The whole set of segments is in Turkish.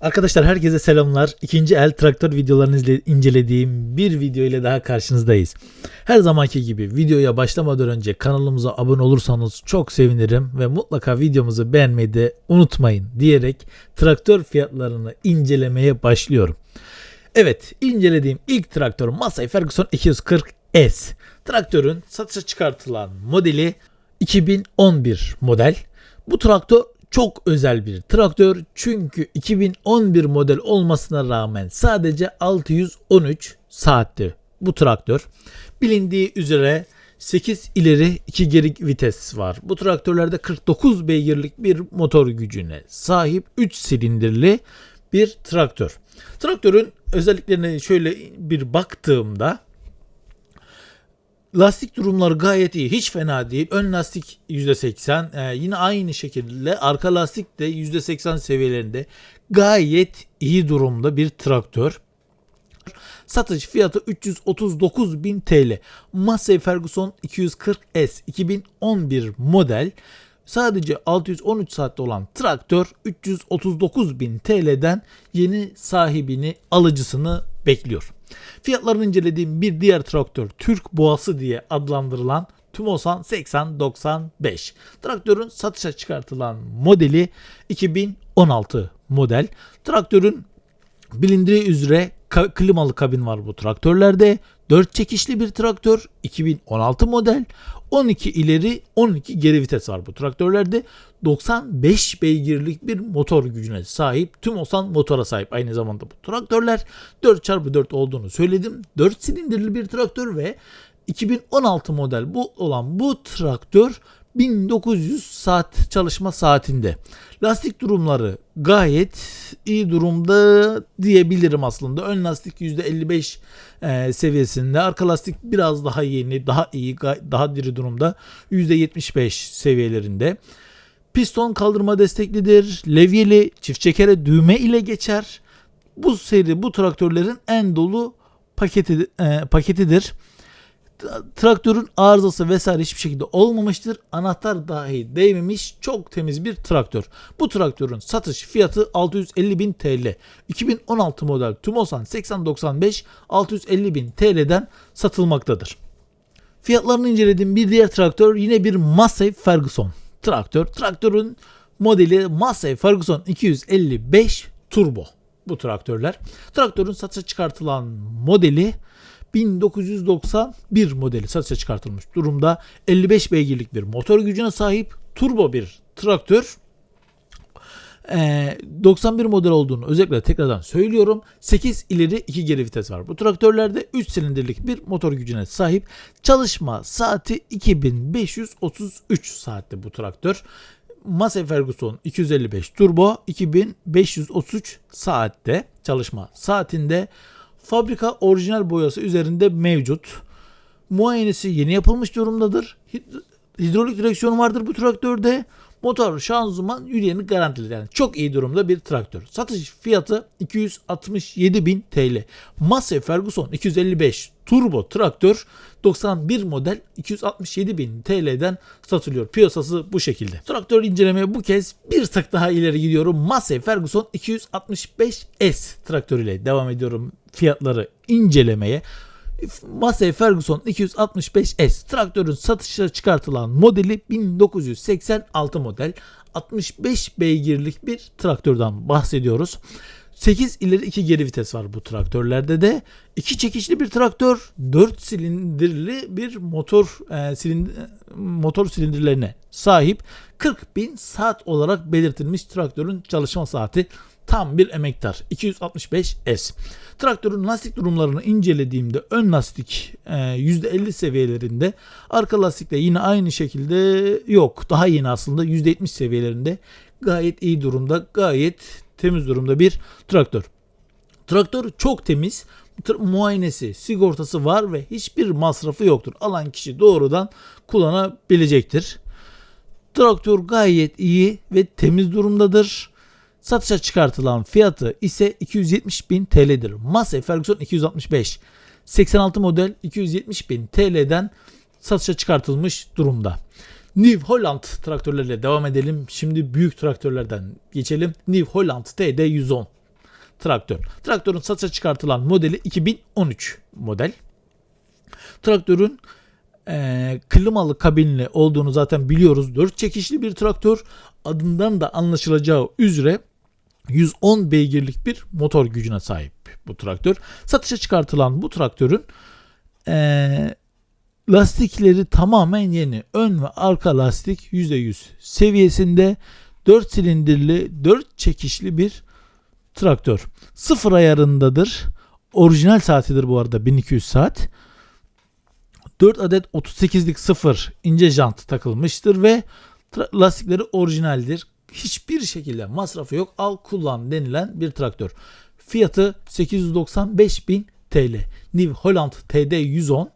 Arkadaşlar herkese selamlar. İkinci el traktör videolarını incelediğim bir video ile daha karşınızdayız. Her zamanki gibi videoya başlamadan önce kanalımıza abone olursanız çok sevinirim ve mutlaka videomuzu beğenmeyi de unutmayın diyerek traktör fiyatlarını incelemeye başlıyorum. Evet incelediğim ilk traktör Massey Ferguson 240S. Traktörün satışa çıkartılan modeli 2011 model. Bu traktör çok özel bir traktör çünkü 2011 model olmasına rağmen sadece 613 saatte bu traktör. Bilindiği üzere 8 ileri 2 geri vites var. Bu traktörlerde 49 beygirlik bir motor gücüne sahip 3 silindirli bir traktör. Traktörün özelliklerine şöyle bir baktığımda Lastik durumları gayet iyi. Hiç fena değil. Ön lastik %80. Ee, yine aynı şekilde arka lastik de %80 seviyelerinde. Gayet iyi durumda bir traktör. Satış fiyatı 339.000 TL. Massey Ferguson 240S 2011 model. Sadece 613 saatte olan traktör 339.000 TL'den yeni sahibini alıcısını bekliyor. Fiyatlarını incelediğim bir diğer traktör Türk Boğası diye adlandırılan Tumosan 8095. Traktörün satışa çıkartılan modeli 2016 model. Traktörün bilindiği üzere ka- klimalı kabin var bu traktörlerde. 4 çekişli bir traktör 2016 model 12 ileri 12 geri vites var bu traktörlerde. 95 beygirlik bir motor gücüne sahip tüm Osan motora sahip aynı zamanda bu traktörler. 4x4 olduğunu söyledim. 4 silindirli bir traktör ve 2016 model bu olan bu traktör 1900 saat çalışma saatinde. Lastik durumları gayet iyi durumda diyebilirim aslında. Ön lastik %55 e, seviyesinde. Arka lastik biraz daha yeni, daha iyi, daha diri durumda. %75 seviyelerinde. Piston kaldırma desteklidir. Levyeli çift çekere düğme ile geçer. Bu seri bu traktörlerin en dolu paketi e, paketidir traktörün arızası vesaire hiçbir şekilde olmamıştır. Anahtar dahi değmemiş çok temiz bir traktör. Bu traktörün satış fiyatı 650 bin TL. 2016 model Tumosan 8095 650 bin TL'den satılmaktadır. Fiyatlarını incelediğim bir diğer traktör yine bir Massey Ferguson traktör. Traktörün modeli Massey Ferguson 255 Turbo bu traktörler. Traktörün satışa çıkartılan modeli 1991 modeli satışa çıkartılmış durumda. 55 beygirlik bir motor gücüne sahip turbo bir traktör. Ee, 91 model olduğunu özellikle tekrardan söylüyorum. 8 ileri 2 geri vites var. Bu traktörlerde 3 silindirlik bir motor gücüne sahip. Çalışma saati 2533 saatte bu traktör. Massey Ferguson 255 turbo 2533 saatte çalışma saatinde fabrika orijinal boyası üzerinde mevcut. Muayenesi yeni yapılmış durumdadır. Hid- Hidrolik direksiyon vardır bu traktörde. Motor, şanzıman, yürüyeni garantili. Yani çok iyi durumda bir traktör. Satış fiyatı 267.000 TL. Massey Ferguson 255 turbo traktör 91 model 267.000 TL'den satılıyor. Piyasası bu şekilde. Traktör incelemeye bu kez bir tık daha ileri gidiyorum. Massey Ferguson 265S traktörüyle devam ediyorum fiyatları incelemeye. Massey Ferguson 265S traktörün satışa çıkartılan modeli 1986 model 65 beygirlik bir traktörden bahsediyoruz. 8 ileri 2 geri vites var bu traktörlerde de. 2 çekişli bir traktör, 4 silindirli bir motor e, silin, motor silindirlerine sahip. 40 bin saat olarak belirtilmiş traktörün çalışma saati tam bir emektar 265S. Traktörün lastik durumlarını incelediğimde ön lastik e, %50 seviyelerinde, arka lastik de yine aynı şekilde yok. Daha yeni aslında %70 seviyelerinde gayet iyi durumda, gayet temiz durumda bir traktör. Traktör çok temiz. Muayenesi, sigortası var ve hiçbir masrafı yoktur. Alan kişi doğrudan kullanabilecektir. Traktör gayet iyi ve temiz durumdadır. Satışa çıkartılan fiyatı ise 270 bin TL'dir. Massey Ferguson 265. 86 model 270 bin TL'den satışa çıkartılmış durumda. New Holland traktörlerle devam edelim. Şimdi büyük traktörlerden geçelim. New Holland TD 110 traktör. Traktörün satışa çıkartılan modeli 2013 model. Traktörün e, klimalı kabinli olduğunu zaten biliyoruz. 4 çekişli bir traktör. Adından da anlaşılacağı üzere 110 beygirlik bir motor gücüne sahip bu traktör. Satışa çıkartılan bu traktörün e, lastikleri tamamen yeni. Ön ve arka lastik %100 seviyesinde 4 silindirli 4 çekişli bir traktör. Sıfır ayarındadır. Orijinal saatidir bu arada 1200 saat. 4 adet 38'lik sıfır ince jant takılmıştır ve lastikleri orijinaldir. Hiçbir şekilde masrafı yok. Al kullan denilen bir traktör. Fiyatı 895.000 TL. New Holland TD 110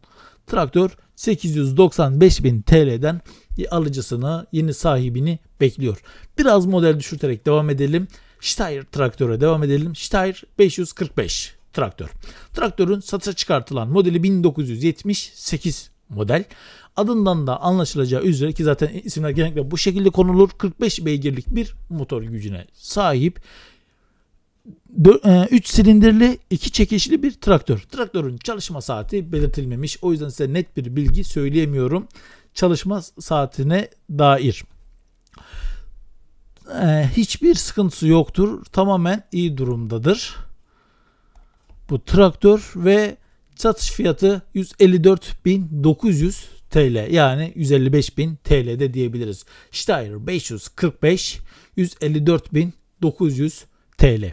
traktör 895.000 TL'den alıcısını, yeni sahibini bekliyor. Biraz model düşürterek devam edelim. Steyr traktöre devam edelim. Steyr 545 traktör. Traktörün satışa çıkartılan modeli 1978 model. Adından da anlaşılacağı üzere ki zaten isimler genellikle bu şekilde konulur. 45 beygirlik bir motor gücüne sahip. 3 silindirli 2 çekişli bir traktör. Traktörün çalışma saati belirtilmemiş. O yüzden size net bir bilgi söyleyemiyorum. Çalışma saatine dair. Ee, hiçbir sıkıntısı yoktur. Tamamen iyi durumdadır. Bu traktör ve satış fiyatı 154.900 TL yani 155.000 TL'de diyebiliriz. Steyr 545 154.900 TL.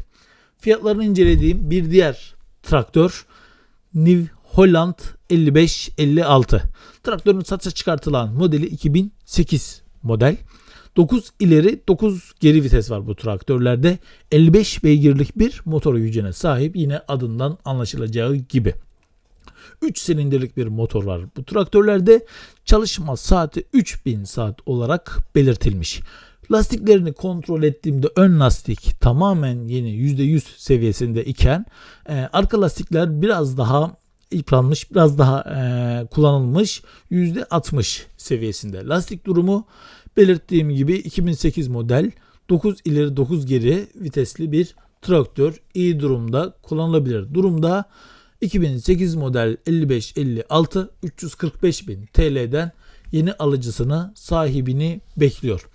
Fiyatlarını incelediğim bir diğer traktör New Holland 5556. Traktörün satışa çıkartılan modeli 2008 model. 9 ileri 9 geri vites var bu traktörlerde. 55 beygirlik bir motor gücüne sahip yine adından anlaşılacağı gibi. 3 silindirlik bir motor var bu traktörlerde. Çalışma saati 3000 saat olarak belirtilmiş. Lastiklerini kontrol ettiğimde ön lastik tamamen yeni %100 seviyesinde iken e, arka lastikler biraz daha yıpranmış, biraz daha e, kullanılmış %60 seviyesinde. Lastik durumu belirttiğim gibi 2008 model 9 ileri 9 geri vitesli bir traktör iyi durumda kullanılabilir durumda 2008 model 5556 345 bin TL'den yeni alıcısını sahibini bekliyor.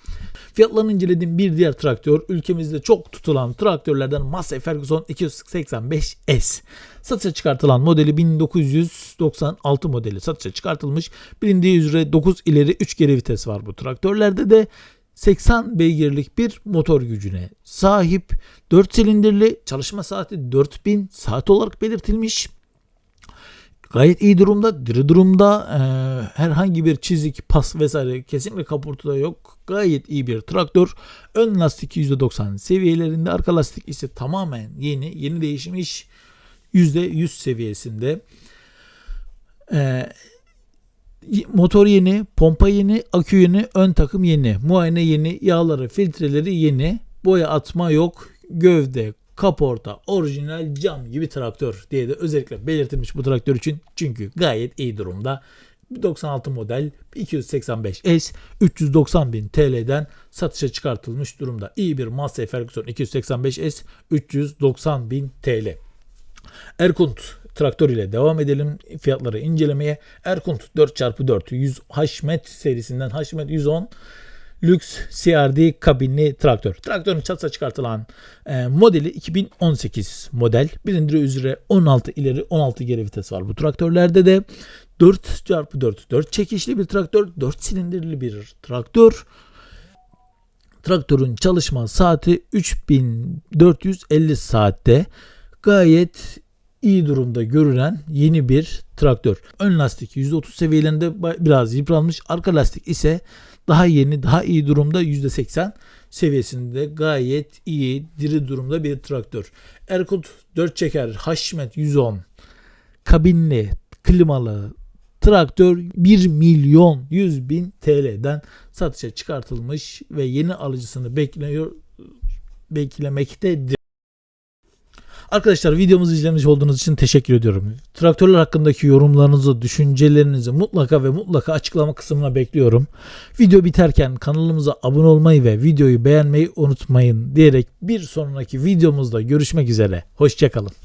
Fiyatlarını incelediğim bir diğer traktör ülkemizde çok tutulan traktörlerden Massey Ferguson 285S. Satışa çıkartılan modeli 1996 modeli satışa çıkartılmış. Bilindiği üzere 9 ileri 3 geri vites var bu traktörlerde de 80 beygirlik bir motor gücüne sahip 4 silindirli çalışma saati 4000 saat olarak belirtilmiş. Gayet iyi durumda, diri durumda. Ee, herhangi bir çizik, pas vesaire kesinlikle kaportada yok. Gayet iyi bir traktör. Ön lastik %90 seviyelerinde, arka lastik ise tamamen yeni, yeni değişmiş %100 seviyesinde. Ee, motor yeni, pompa yeni, akü yeni, ön takım yeni, muayene yeni, yağları, filtreleri yeni, boya atma yok, gövde, kaporta, orijinal cam gibi traktör diye de özellikle belirtilmiş bu traktör için. Çünkü gayet iyi durumda. 96 model 285S 390 bin TL'den satışa çıkartılmış durumda. İyi bir Massey Ferguson 285S 390 bin TL. Erkunt traktör ile devam edelim fiyatları incelemeye. Erkunt 4x4 100 Haşmet serisinden Haşmet 110 lüks CRD kabinli traktör. Traktörün çatısa çıkartılan e, modeli 2018 model. Bilindiği üzere 16 ileri 16 geri vites var bu traktörlerde de. 4x4 4 çekişli bir traktör, 4 silindirli bir traktör. Traktörün çalışma saati 3450 saatte. Gayet iyi durumda görünen yeni bir traktör. Ön lastik %30 seviyelerinde biraz yıpranmış. Arka lastik ise daha yeni, daha iyi durumda %80 seviyesinde gayet iyi, diri durumda bir traktör. Erkut 4 çeker Haşmet 110 kabinli, klimalı traktör 1 milyon 100 bin TL'den satışa çıkartılmış ve yeni alıcısını bekliyor beklemektedir. Arkadaşlar videomuzu izlemiş olduğunuz için teşekkür ediyorum. Traktörler hakkındaki yorumlarınızı, düşüncelerinizi mutlaka ve mutlaka açıklama kısmına bekliyorum. Video biterken kanalımıza abone olmayı ve videoyu beğenmeyi unutmayın diyerek bir sonraki videomuzda görüşmek üzere. Hoşçakalın.